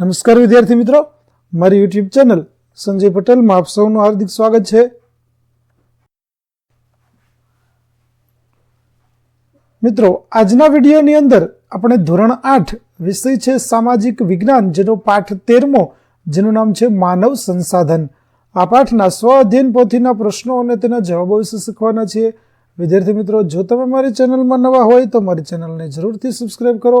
નમસ્કાર વિદ્યાર્થી મિત્રો. મારી યુટ્યુબ ચેનલ સંજય પટેલમાં આપ સૌનું હાર્દિક સ્વાગત છે. મિત્રો, આજના વિડીયોની અંદર આપણે ધોરણ આઠ વિષય છે સામાજિક વિજ્ઞાન, જેનો પાઠ તેરમો, જેનું નામ છે માનવ સંસાધન. આ પાઠના સ્વ અધ્યયન પોથીના પ્રશ્નો અને તેના જવાબો વિશે શીખવાના છીએ. વિદ્યાર્થી મિત્રો, જો તમે મારી ચેનલમાં નવા હોય તો મારી ચેનલને જરૂરથી સબસ્ક્રાઈબ કરો.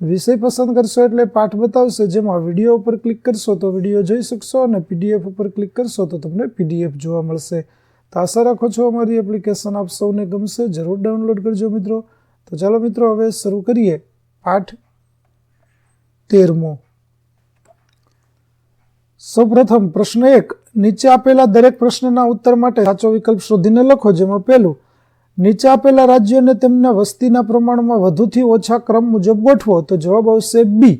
વિષય પસંદ કરશો એટલે પાઠ બતાવશે. જેમાં વીડિયો ઉપર ક્લિક કરશો તો વીડિયો જોઈ શકશો અને પીડીએફ ઉપર ક્લિક કરશો તો તમને પીડીએફ જોવા મળશે. તો આશા રાખો છો અમારી એપ્લિકેશન આપ સૌને ગમશે. જરૂર ડાઉનલોડ કરજો મિત્રો. તો ચાલો મિત્રો, હવે શરૂ કરીએ પાઠ તેરમો. સૌપ્રથમ પ્રશ્ન એક. નીચે આપેલા દરેક પ્રશ્નના ઉત્તર માટે સાચો વિકલ્પ શોધીને લખો, જેમાં પહેલું નીચે આપેલા રાજ્યોને તેમના વસ્તીના પ્રમાણમાં વધુથી ઓછા ક્રમ મુજબ ગોઠવો, તો જવાબ આવશે બી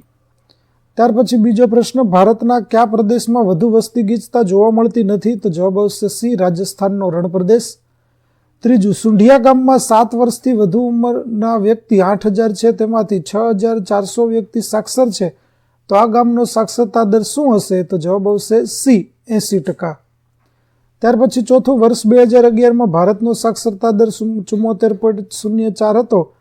ત્યાર પછી બીજો પ્રશ્ન, ભારતના કયા પ્રદેશમાં વધુ વસ્તી ગીચતા જોવા મળતી નથી? તો જવાબ આવશે સી રાજસ્થાનનો રણ પ્રદેશ ત્રીજું, સુંઢિયા ગામમાં સાત વર્ષથી વધુ ઉંમરના વ્યક્તિ આઠ હજાર છે, તેમાંથી છ હજાર ચારસો વ્યક્તિ સાક્ષર છે. તો આ ગામનો સાક્ષરતા દર શું હશે? તો જવાબ આવશે સી એંસી ટકા. ત્યાર પછી ચોથું વર્ષ બે હજાર અગિયારમાં ભારતનો સાક્ષરતા દર ચુમ્મોતેર પોઈન્ટ શૂન્ય ચાર હતો.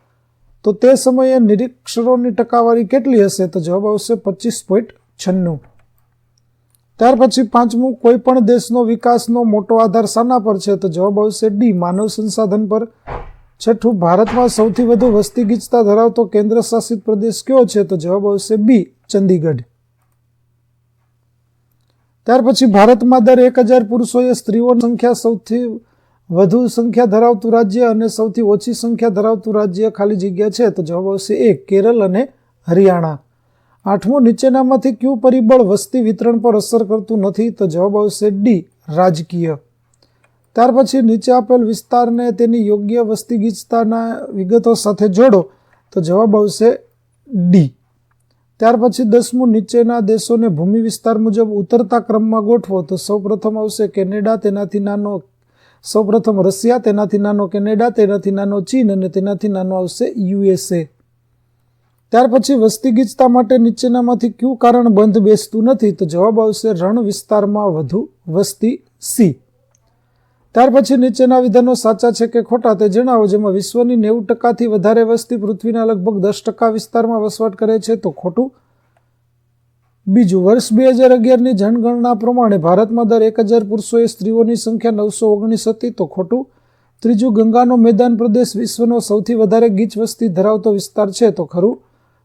તો તે સમયે નિરીક્ષરોની ટકાવારી કેટલી હશે? તો જવાબ આવશે પચીસ પોઈન્ટ છન્નું. ત્યાર પછી પાંચમું કોઈ પણ દેશનો વિકાસનો મોટો આધાર શાના પર છે? તો જવાબ આવશે ડી, માનવ સંસાધન પર. છઠ્ઠું, ભારતમાં સૌથી વધુ વસ્તી ગીચતા ધરાવતો કેન્દ્ર શાસિત પ્રદેશ કયો છે? તો જવાબ આવશે બી, ચંદીગઢ. ત્યાર પછી ભારતમાં દર એક હજાર પુરુષોએ સ્ત્રીઓની સંખ્યા સૌથી વધુ સંખ્યા ધરાવતું રાજ્ય અને સૌથી ઓછી સંખ્યા ધરાવતું રાજ્ય ખાલી જગ્યા છે, તો જવાબ આવશે એક કેરળ અને હરિયાણા. આઠમું, નીચેનામાંથી કયું પરિબળ વસ્તી વિતરણ પર અસર કરતું નથી, તો જવાબ આવશે ડી, રાજકીય. ત્યાર પછી નીચે આપેલ વિસ્તારને તેની યોગ્ય વસ્તી ગીચતાના વિગતો સાથે જોડો, તો જવાબ આવશે ડી. ત્યાર પછી દસમું, નીચેના દેશોને ભૂમિ વિસ્તાર મુજબ ઉતરતા ક્રમમાં ગોઠવો. તો સૌપ્રથમ આવશે કેનેડા, તેનાથી નાનો સૌપ્રથમ રશિયા, તેનાથી નાનો કેનેડા, તેનાથી નાનો ચીન અને તેનાથી નાનો આવશે યુએસએ. ત્યાર પછી વસ્તી ગીચતા માટે નીચેનામાંથી કયું કારણ બંધ બેસતું નથી? તો જવાબ આવશે રણ વિસ્તારમાં વધુ વસ્તી સી. ત્યાર પછી નીચેના વિધાનો સાચા છે કે ખોટા તે જણાવો, જેમાં વિશ્વની નેવું ટકાથી વધારે વસ્તી પૃથ્વીના લગભગ દસ ટકા વિસ્તારમાં વસવાટ કરે છે. તો ખોટું? બીજું, વર્ષ બે હજાર અગિયારની જનગણના પ્રમાણે ભારતમાં દર એક હજાર પુરુષોએ સ્ત્રીઓની સંખ્યા નવસો ઓગણીસ હતી. તો ખોટું? ત્રીજું, ગંગાનો મેદાન પ્રદેશ વિશ્વનો સૌથી વધારે ગીચ વસ્તી ધરાવતો વિસ્તાર છે. તો ખરું?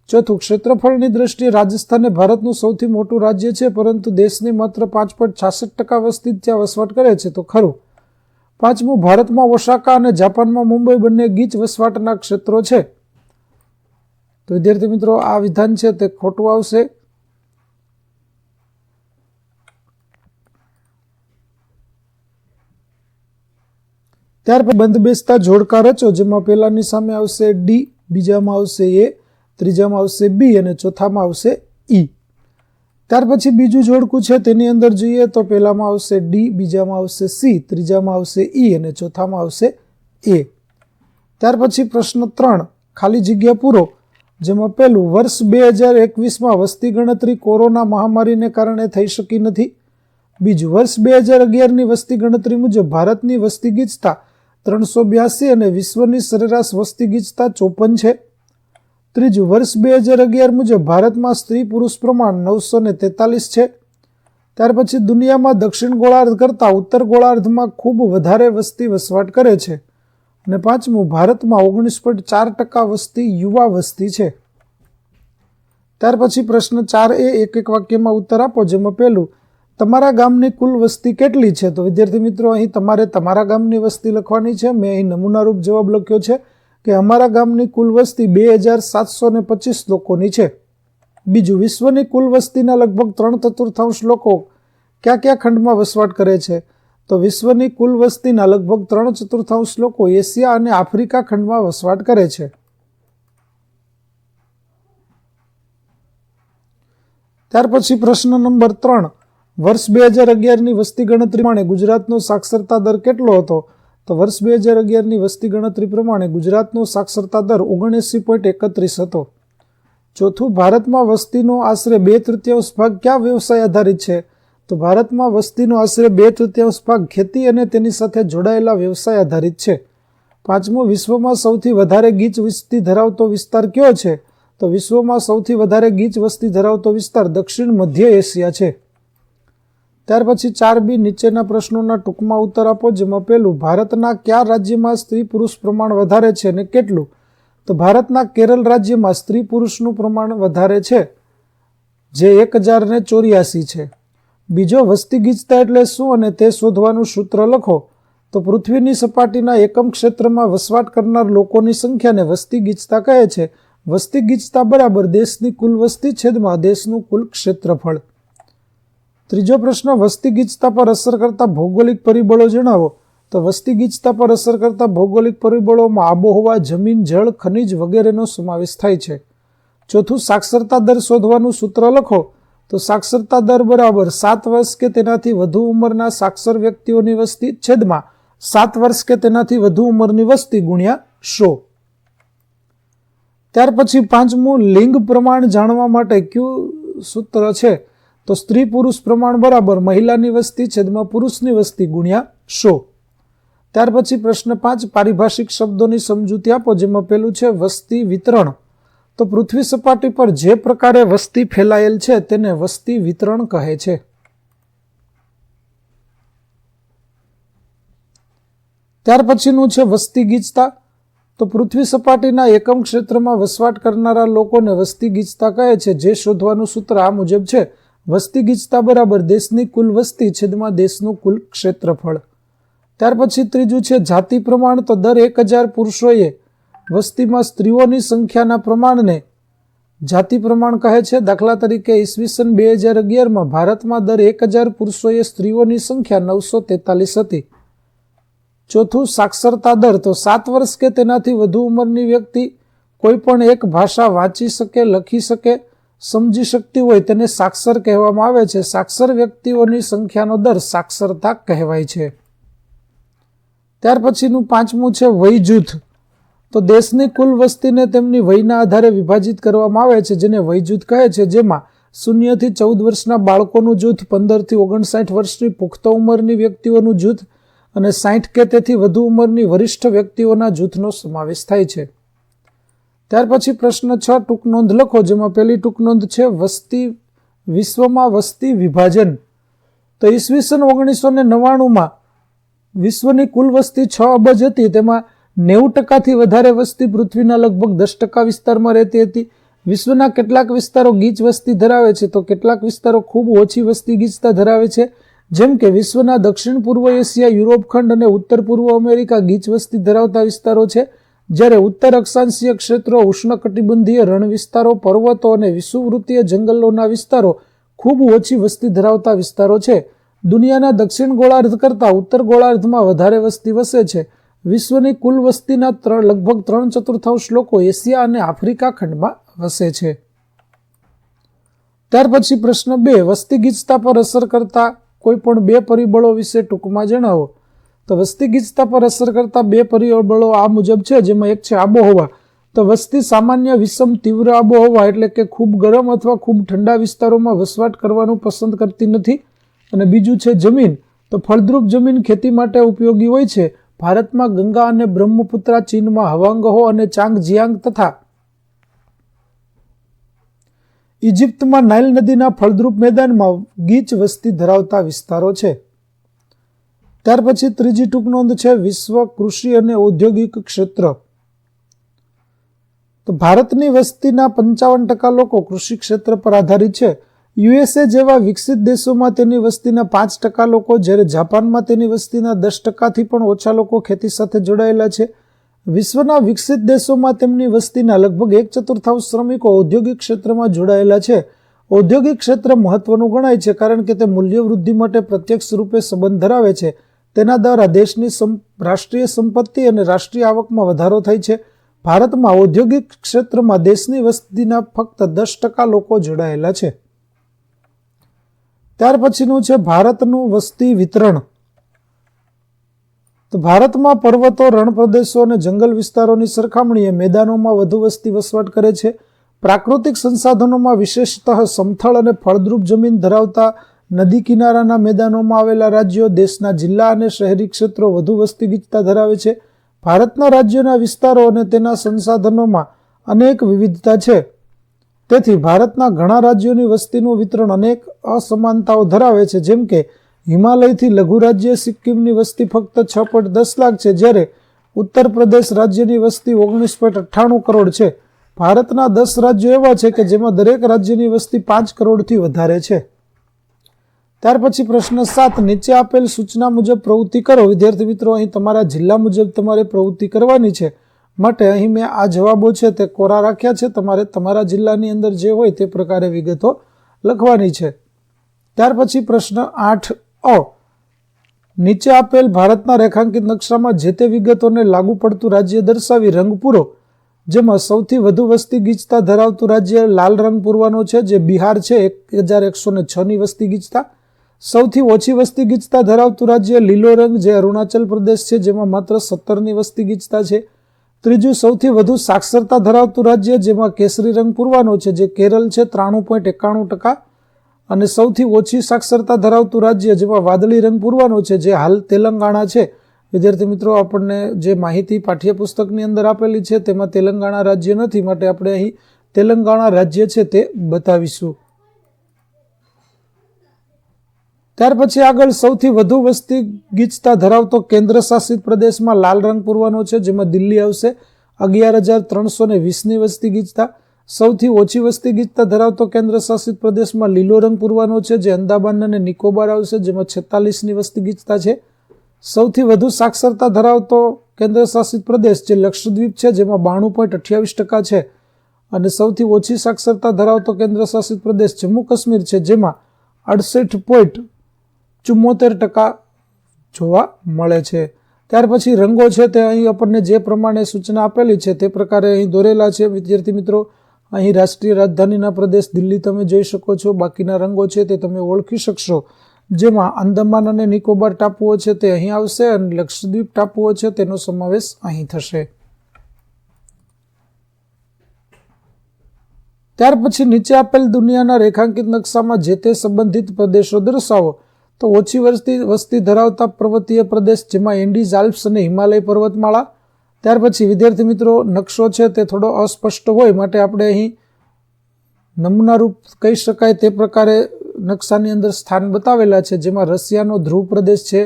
ચોથું, ક્ષેત્રફળની દ્રષ્ટિએ રાજસ્થાન ભારતનું સૌથી મોટું રાજ્ય છે, પરંતુ દેશની માત્ર પાંચ પોઈન્ટ છાસઠ ટકા વસ્તી ત્યાં વસવાટ કરે છે. તો ખરું? પાંચમું, ભારતમાં ઓસાકા અને જાપાનમાં મુંબઈ બંને ગીચ વસવાટના ક્ષેત્રો છે. તો વિદ્યાર્થી મિત્રો, આ વિધાન છે તે ખોટું આવશે. ત્યાર પછી બંધ બેસતા જોડકા રચો, જેમાં પહેલાની સામે આવશે ડી, બીજામાં આવશે એ, ત્રીજામાં આવશે બી અને ચોથામાં આવશે ઈ. ત્યાર પછી બીજું જોડકું છે તેની અંદર જોઈએ તો પહેલામાં આવશે ડી બીજામાં આવશે સી ત્રીજામાં આવશે ઈ અને ચોથામાં આવશે એ ત્યાર પછી પ્રશ્ન ત્રણ, ખાલી જગ્યા પૂરો, જેમાં પહેલું, વર્ષ બે હજાર એકવીસમાં વસ્તી ગણતરી કોરોના મહામારીને કારણે થઈ શકી નથી. બીજું, વર્ષ બે હજાર અગિયારની વસ્તી ગણતરી મુજબ ભારતની વસ્તી ગીચતા ત્રણસો બ્યાસી અને વિશ્વની સરેરાશ વસ્તી ગીચતા ચોપન છે. ત્રીજું વર્ષ બે હજાર અગિયાર મુજબ ભારતમાં સ્ત્રી પુરુષ પ્રમાણ નવસો ને તેતાલીસ છે. ત્યાર પછી દુનિયામાં દક્ષિણ ગોળાર્ધ કરતાં ઉત્તર ગોળાર્ધમાં ખૂબ વધારે વસ્તી વસવાટ કરે છે અને પાંચમું, ભારતમાં ઓગણીસ પોઈન્ટ ચાર ટકા વસ્તી યુવા વસ્તી છે. ત્યાર પછી પ્રશ્ન ચાર એ, એક એક વાક્યમાં ઉત્તર આપો, જેમાં પહેલું, તમારા ગામની કુલ વસ્તી કેટલી છે? તો વિદ્યાર્થી મિત્રો, અહીં તમારે તમારા ગામની વસ્તી લખવાની છે. મેં અહીં નમૂનારૂપ જવાબ લખ્યો છે. કે અમારા ગામની કુલ વસ્તી બે હજાર સાતસો ને પચીસ લોકોની છે. બીજું, વિશ્વની કુલ વસ્તીના લગભગ ત્રણ ચતુર્થાંશ લોકો કયા કયા ખંડમાં વસવાટ કરે છે? તો વિશ્વની કુલ વસ્તીના લગભગ ત્રણ ચતુર્થાંશ લોકો એશિયા અને આફ્રિકા ખંડમાં વસવાટ કરે છે. ત્યાર પછી પ્રશ્ન નંબર ત્રણ. વર્ષ બે હજાર અગિયારની વસ્તી ગણતરી પ્રમાણે ગુજરાતનો સાક્ષરતા દર કેટલો હતો? તો વર્ષ બે હજાર અગિયારની વસ્તી ગણતરી પ્રમાણે ગુજરાતનો સાક્ષરતા દર ઓગણએંસી પોઈન્ટ એકત્રીસ હતો. ચોથું, ભારતમાં વસ્તીનો આશરે બે તૃતીયાંશ ભાગ કયા વ્યવસાય આધારિત છે? તો ભારતમાં વસ્તીનો આશરે બે તૃતીયાંશ ભાગ ખેતી અને તેની સાથે જોડાયેલા વ્યવસાય આધારિત છે. પાંચમો, વિશ્વમાં સૌથી વધારે ગીચ વસ્તી ધરાવતો વિસ્તાર કયો છે? તો વિશ્વમાં સૌથી વધારે ગીચ વસ્તી ધરાવતો વિસ્તાર દક્ષિણ મધ્ય એશિયા છે. ત્યાર પછી ચાર બી નીચેના પ્રશ્નોના ટૂંકમાં ઉત્તર આપો, જેમાં પહેલું, ભારતના કયા રાજ્યમાં સ્ત્રી પુરુષ પ્રમાણ વધારે છે અને કેટલું? તો ભારતના કેરળ રાજ્યમાં સ્ત્રી પુરુષનું પ્રમાણ વધારે છે, જે એક હજાર ને ચોર્યાસી છે. બીજો, વસ્તી ગીચતા એટલે શું અને તે શોધવાનું સૂત્ર લખો? તો પૃથ્વીની સપાટીના એકમ ક્ષેત્રમાં વસવાટ કરનાર લોકોની સંખ્યાને વસ્તી ગીચતા કહે છે. વસ્તી ગીચતા બરાબર દેશની કુલ વસ્તી છેદમાં દેશનું કુલ ક્ષેત્રફળ. ત્રીજો પ્રશ્ન વસ્તી ગીચતા પર અસર કરતા ભૌગોલિક પરિબળો જણાવો. તો વસ્તી ગીચતા પર અસર કરતા ભૌગોલિક પરિબળોમાં આબોહવા, જમીન, જળ, ખનિજ વગેરેનો સમાવેશ થાય છે. ચોથું, સાક્ષરતા દર શોધવાનું સૂત્ર લખો. તો સાક્ષરતા દર બરાબર સાત વર્ષ કે તેનાથી વધુ ઉંમરના સાક્ષર વ્યક્તિઓની વસ્તી છેદમાં સાત વર્ષ કે તેનાથી વધુ ઉંમરની વસ્તી ગુણ્યા સો. ત્યાર પછી પાંચમું, લિંગ પ્રમાણ જાણવા માટે કયું સૂત્ર છે? તો સ્ત્રી પુરુષ પ્રમાણ બરાબર મહિલાની વસ્તી છેદમાં પુરુષની વસ્તી ગુણ્યા સો. ત્યાર પછી પ્રશ્ન પાંચ, પારિભાષિક શબ્દોની સમજૂતી આપો, જેમાં પેલું છે વસ્તી વિતરણ. તો પૃથ્વી સપાટી પર જે પ્રકારે વસ્તી ફેલાયેલ છે તેને વસ્તી વિતરણ કહે છે. ત્યાર પછીનું છે વસ્તી ગીચતા. તો પૃથ્વી સપાટીના એકમ ક્ષેત્રમાં વસવાટ કરનારા લોકોને વસ્તી ગીચતા કહે છે, જે શોધવાનું સૂત્ર આ મુજબ છે. વસ્તી ગીચતા બરાબર દેશની કુલ વસ્તી છેદમાં દેશનું કુલ ક્ષેત્રફળ. ત્યાર પછી ત્રીજું છે જાતિ પ્રમાણ તો દર એક હજાર પુરુષોએ વસ્તીમાં સ્ત્રીઓની સંખ્યાના પ્રમાણને જાતિ પ્રમાણ કહે છે. દાખલા તરીકે ઈસવીસન બે હજાર અગિયારમાં ભારતમાં દર એક હજાર પુરુષોએ સ્ત્રીઓની સંખ્યા નવસો તેતાલીસ હતી. ચોથું સાક્ષરતા દર તો સાત વર્ષ કે તેનાથી વધુ ઉંમરની વ્યક્તિ કોઈ પણ એક ભાષા વાંચી શકે, લખી શકે સમજી શકતી હોય તેને સાક્ષર કહેવામાં આવે છે. સાક્ષર વ્યક્તિઓની સંખ્યાનો દર સાક્ષરતા કહેવાય છે. ત્યાર પછીનું પાંચમું છે વય જૂથ તો દેશની કુલ વસ્તીને તેમની વયના આધારે વિભાજિત કરવામાં આવે છે, જેને વય જૂથ કહે છે, જેમાં શૂન્યથી ચૌદ વર્ષના બાળકોનું જૂથ પંદરથી ઓગણસાઠ વર્ષની પુખ્ત ઉંમરની વ્યક્તિઓનું જૂથ અને સાઠ કે તેથી વધુ ઉંમરની વરિષ્ઠ વ્યક્તિઓના જૂથનો સમાવેશ થાય છે. ત્યાર પછી પ્રશ્ન છ, ટૂંક નોંધ લખો, જેમાં પહેલી ટૂંક નોંધ છે, વસ્તી, વિશ્વમાં વસ્તી વિભાજન. તો ઈસવીસન ઓગણીસો ને નવ્વાણુંમાં વિશ્વની કુલ વસ્તી છ અબજ હતી, તેમાં નેવું ટકાથી વધારે વસ્તી પૃથ્વીના લગભગ દસ ટકા વિસ્તારમાં રહેતી હતી. વિશ્વના કેટલાક વિસ્તારો ગીચ વસ્તી ધરાવે છે, તો કેટલાક વિસ્તારો ખૂબ ઓછી વસ્તી ગીચતા ધરાવે છે. જેમ કે વિશ્વના દક્ષિણ પૂર્વ એશિયા, યુરોપ ખંડ અને ઉત્તર પૂર્વ અમેરિકા ગીચ વસ્તી ધરાવતા વિસ્તારો છે. જ્યારે ઉત્તર અક્ષાંશીય ક્ષેત્રો, ઉષ્ણકટિબંધીય રણ વિસ્તારો પર્વતો અને વિષુવવૃત્તીય જંગલોના વિસ્તારો ખૂબ ઓછી વસ્તી ધરાવતા વિસ્તારો છે. દુનિયાના દક્ષિણ ગોળાર્ધ કરતાં ઉત્તર ગોળાર્ધમાં વધારે વસ્તી વસે છે. વિશ્વની કુલ વસ્તીના ત્રણ, લગભગ ત્રણ ચતુર્થાંશ લોકો એશિયા અને આફ્રિકા ખંડમાં વસે છે. ત્યાર પછી પ્રશ્ન બે, વસ્તી ગીચતા પર અસર કરતા કોઈ પણ બે પરિબળો વિશે ટૂંકમાં જણાવો. તો વસ્તી ગીચતા પર અસર કરતા બે પરિબળો આ મુજબ છે, જેમાં એક છે આબોહવા. તો વસ્તી સામાન્ય વિષમ તીવ્ર આબોહવા એટલે કે ખૂબ ગરમ અથવા ખૂબ ઠંડા વિસ્તારોમાં વસવાટ કરવાનું પસંદ કરતી નથી. અને બીજું છે જમીન. તો ફળદ્રુપ જમીન ખેતી માટે ઉપયોગી હોય છે. ભારતમાં ગંગા અને બ્રહ્મપુત્રા ચીનમાં હવાંગહો અને ચાંગ જિયાંગ તથા ઇજિપ્તમાં નાઇલ નદીના ફળદ્રુપ મેદાનમાં ગીચ વસ્તી ધરાવતા વિસ્તારો છે. ત્યાર પછી ત્રીજી ટૂંક નોંધ છે વિશ્વ કૃષિ અને ઔદ્યોગિક ક્ષેત્ર. તો ભારતની વસ્તીના પંચાવન ટકા લોકો કૃષિ ક્ષેત્ર પર આધારિત છે. યુએસએ જેવા વિકસિત દેશોમાં તેની વસ્તીના પાંચ ટકા લોકો, જ્યારે જાપાનમાં તેની વસ્તીના દસ ટકાથી પણ ઓછા લોકો ખેતી સાથે જોડાયેલા છે. વિશ્વના વિકસિત દેશોમાં તેમની વસ્તીના લગભગ એક ચતુર્થાંશ શ્રમિકો ઔદ્યોગિક ક્ષેત્રમાં જોડાયેલા છે. ઔદ્યોગિક ક્ષેત્ર મહત્વનું ગણાય છે, કારણ કે તે મૂલ્ય વૃદ્ધિ માટે પ્રત્યક્ષ રૂપે સંબંધ ધરાવે છે. તેના દ્વારા દેશની રાષ્ટ્રીય સંપત્તિ અને રાષ્ટ્રીય આવકમાં વધારો થાય છે. ભારતમાં ઔદ્યોગિક ક્ષેત્રમાં દેશની વસ્તીના ફક્ત દસ ટકા લોકો જોડાયેલા છે. ત્યાર પછીનું છે ભારતનું વસ્તી વિતરણ. તો ભારતમાં પર્વતો રણ પ્રદેશો અને જંગલ વિસ્તારોની સરખામણીએ મેદાનોમાં વધુ વસ્તી વસવાટ કરે છે. પ્રાકૃતિક સંસાધનોમાં વિશેષતઃ સમથળ અને ફળદ્રુપ જમીન ધરાવતા નદી કિનારાના મેદાનોમાં આવેલા રાજ્યો, દેશના જિલ્લા અને શહેરી ક્ષેત્રો વધુ વસ્તી ગીચતા ધરાવે છે. ભારતના રાજ્યોના વિસ્તારો અને તેના સંસાધનોમાં અનેક વિવિધતા છે. તેથી ભારતના ઘણા રાજ્યોની વસ્તીનું વિતરણ અનેક અસમાનતાઓ ધરાવે છે. જેમ કે હિમાલયથી લઘુ રાજ્ય સિક્કિમની વસ્તી ફક્ત છ પોઈન્ટ દસ લાખ છે, જ્યારે ઉત્તર પ્રદેશ રાજ્યની વસ્તી ઓગણીસ પોઈન્ટ અઠ્ઠાણું કરોડ છે. ભારતના દસ રાજ્યો એવા છે કે જેમાં દરેક રાજ્યની વસ્તી પાંચ કરોડથી વધારે છે. ત્યાર પછી પ્રશ્ન સાત, નીચે આપેલ સૂચના મુજબ પ્રવૃત્તિ કરો. વિદ્યાર્થી મિત્રો, અહીં તમારા જિલ્લા મુજબ તમારે પ્રવૃત્તિ કરવાની છે. માટે અહીં મેં આ જવાબો છે તે કોરા રાખ્યા છે. તમારે તમારા જિલ્લાની અંદર જે હોય તે પ્રકારે વિગતો લખવાની છે. ત્યાર પછી પ્રશ્ન આઠ, અ. નીચે આપેલ ભારતના રેખાંકિત નકશામાં જે તે વિગતોને લાગુ પડતું રાજ્ય દર્શાવી રંગ પૂરો, જેમાં સૌથી વધુ વસ્તી ગીચતા ધરાવતું રાજ્ય લાલ રંગ પૂરવાનો છે, જે બિહાર છે, એક હજાર એકસો ને છની વસ્તી ગીચતા સૌથી ઓછી વસ્તી ગીચતા ધરાવતું રાજ્ય લીલો રંગ જે અરુણાચલ પ્રદેશ છે, જેમાં માત્ર સત્તરની વસ્તી ગીચતા છે. ત્રીજું સૌથી વધુ સાક્ષરતા ધરાવતું રાજ્ય જેમાં કેસરી રંગ પૂરવાનો છે, જે કેરળ છે, ત્રાણું પોઈન્ટ એકાણું ટકા. અને સૌથી ઓછી સાક્ષરતા ધરાવતું રાજ્ય જેમાં વાદળી રંગ પૂરવાનો છે, જે હાલ તેલંગાણા છે. વિદ્યાર્થી મિત્રો, આપણને જે માહિતી પાઠ્યપુસ્તકની અંદર આપેલી છે, તેમાં તેલંગાણા રાજ્ય નથી, માટે આપણે અહીં તેલંગાણા રાજ્ય છે તે બતાવીશું. ત્યાર પછી આગળ સૌથી વધુ વસ્તી ગીચતા ધરાવતો કેન્દ્ર શાસિત પ્રદેશમાં લાલ રંગ પૂરવાનો છે, જેમાં દિલ્હી આવશે. અગિયાર હજાર ત્રણસો ને વીસની વસ્તી ગીચતા. સૌથી ઓછી વસ્તી ગીચતા ધરાવતો કેન્દ્ર શાસિત પ્રદેશમાં લીલો રંગ પૂરવાનો છે, જે અંદામાન અને નિકોબાર આવશે, જેમાં છેતાલીસની વસ્તી ગીચતા છે. સૌથી વધુ સાક્ષરતા ધરાવતો કેન્દ્ર શાસિત પ્રદેશ જે લક્ષદ્વીપ છે, જેમાં બાણું પોઈન્ટ અઠ્યાવીસ ટકા છે. અને સૌથી ઓછી સાક્ષરતા ધરાવતો કેન્દ્ર શાસિત પ્રદેશ જમ્મુ કાશ્મીર છે, જેમાં અડસઠ પોઈન્ટ ચુમ્મોતેર ટકા જોવા મળે છે. ત્યાર પછી રંગો છે તે અહીં આપણને જે પ્રમાણે સૂચના આપેલી છે તે પ્રકારે અહીં દોરેલા છે. વિદ્યાર્થી મિત્રો, અહીં રાષ્ટ્રીય રાજધાનીના પ્રદેશ દિલ્હી તમે જોઈ શકો છો. બાકીના રંગો છે તે તમે ઓળખી શકશો. જેમાં અંદમાન અને નિકોબાર ટાપુઓ છે તે અહીં આવશે અને લક્ષદ્વીપ ટાપુઓ છે તેનો સમાવેશ અહીં થશે. ત્યાર પછી નીચે આપેલ દુનિયાના રેખાંકિત નકશામાં જે તે સંબંધિત પ્રદેશો દર્શાવો. તો ઓછી વસ્તી વસ્તી ધરાવતા પર્વતીય પ્રદેશ જેમાં એન્ડીઝ આલ્પ્સ અને હિમાલય પર્વતમાળા. ત્યાર પછી, વિદ્યાર્થી મિત્રો, નકશો છે તે થોડો અસ્પષ્ટ હોય માટે આપણે અહીં નમૂનારૂપ કહી શકાય તે પ્રકારે નકશાની અંદર સ્થાન બતાવેલા છે, જેમાં રશિયાનો ધ્રુવ પ્રદેશ છે,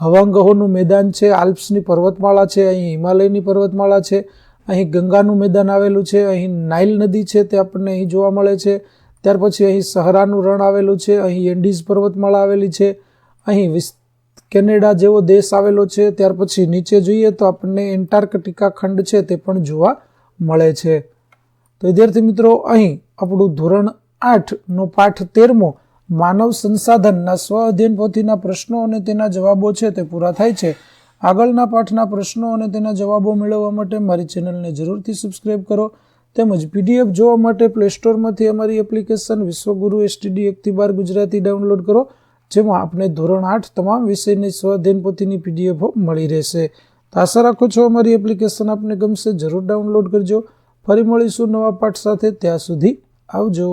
હવાંગહોનું મેદાન છે, આલ્પ્સની પર્વતમાળા છે, અહીં હિમાલયની પર્વતમાળા છે, અહીં ગંગાનું મેદાન આવેલું છે, અહીં નાઇલ નદી છે તે આપણને અહીં જોવા મળે છે ત્યાર પછી અહીં સહરાનું રણ આવેલું છે, અહીં એન્ડીઝ પર્વતમાળા આવેલી છે, અહીં કેનેડા જેવો દેશ આવેલો છે, ત્યાર પછી નીચે જોઈએ તો આપણને એન્ટાર્કટિકા ખંડ છે તે પણ જોવા મળે છે. તો વિદ્યાર્થી મિત્રો, અહીં આપણું ધોરણ આઠનો પાઠ તેરમો, માનવ સંસાધનના સ્વ અધ્યયન પોથીના પ્રશ્નો અને તેના જવાબો છે તે પૂરા થાય છે. આગળના પાઠના પ્રશ્નો અને તેના જવાબો મેળવવા માટે મારી ચેનલને જરૂરથી સબસ્ક્રાઈબ કરો. તેમજ પીડીએફ જોવા માટે પ્લે સ્ટોરમાંથી અમારી એપ્લિકેશન વિશ્વગુરુ એસટીડી એકથી બાર ગુજરાતી ડાઉનલોડ કરો, જેમાં આપણે ધોરણ આઠ તમામ વિષયની સ્વઅધ્યયન પોથીની પીડીએફો મળી રહેશે. તો આશા રાખું છું અમારી એપ્લિકેશન આપને ગમશે, જરૂર ડાઉનલોડ કરજો. ફરી મળીશું નવા પાઠ સાથે, ત્યાં સુધી આવજો.